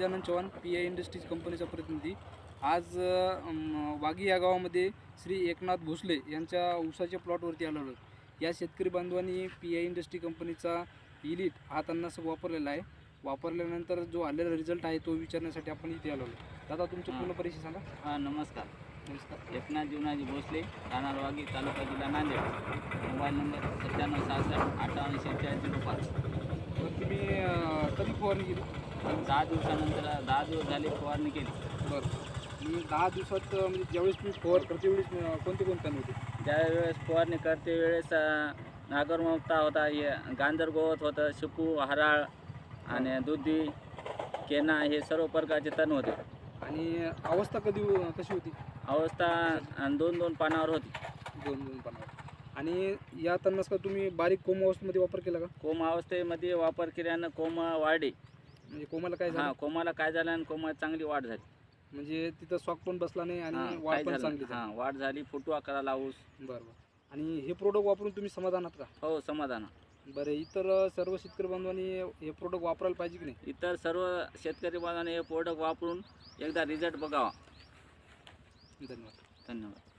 Gajanan Chavan P I industries कंपनीचा प्रतिनिधी. आज वागी या गावामध्ये श्री एकनाथ भोसले यांच्या ऊसाच्या प्लॉटवरती आलो आहोत. या शेतकरी बांधवांनी पी आय इंडस्ट्री कंपनीचा इलिट हा तणनाशक वापरलेला आहे. वापरल्यानंतर जो आलेला रिझल्ट आहे तो विचारण्यासाठी आपण इथे आलो आहोत. दादा तुमचे. पूर्ण परिचय सांगा. हा नमस्कार. नमस्कार. एकनाथ जीवनाजी भोसले राहणार वागी तालुका जिल्हा नांदेड. मोबाईल नंबर सत्त्याण्णव सहासष्ट अठ्ठावन्न शेहेचाळीस झिरो पाच. तुम्ही कधी फवारणी केली? दहा दिवसानंतर दहा दिवस झाले फवारणी केली. बरं. आणि दहा दिवसात म्हणजे ज्यावेळेस तुम्ही फवार करते वेळेस कोणते कोणते होते? ज्यावेळेस फवारणी करते वेळेस नागरमुक्ता होता हे गांजर गोवत होतं शिपू हराळ आणि दुधी केना हे सर्व प्रकारचे तण होते. आणि अवस्था कधी कशी होती? अवस्था दोन दोन पानावर होती. दोन दोन पानावर. आणि या तणनाशकात तुम्ही बारीक कोम अवस्थेमध्ये वापर केला का? कोम अवस्थेमध्ये वापर केल्यानं कोम वाढे म्हणजे कोमाला काय हा झालं कोमाला काय झालं आणि कोमात चांगली वाढ झाली. म्हणजे तिथं सॉक पण बसला नाही हा, आणि काय वाढ पण झालं? चांगली हा झाली वाढ झाली फुटवा करायला ऊस बरं बरं. आणि हे प्रोडक्ट वापरून तुम्ही समाधान आहात का? हो समाधान बरं इतर सर्व शेतकरी बांधवांनी हे प्रोडक्ट वापरायला पाहिजे की नाही? इतर सर्व शेतकरी बांधवांनी हे प्रोडक्ट वापरून एकदा रिझल्ट बघावा. धन्यवाद. धन्यवाद.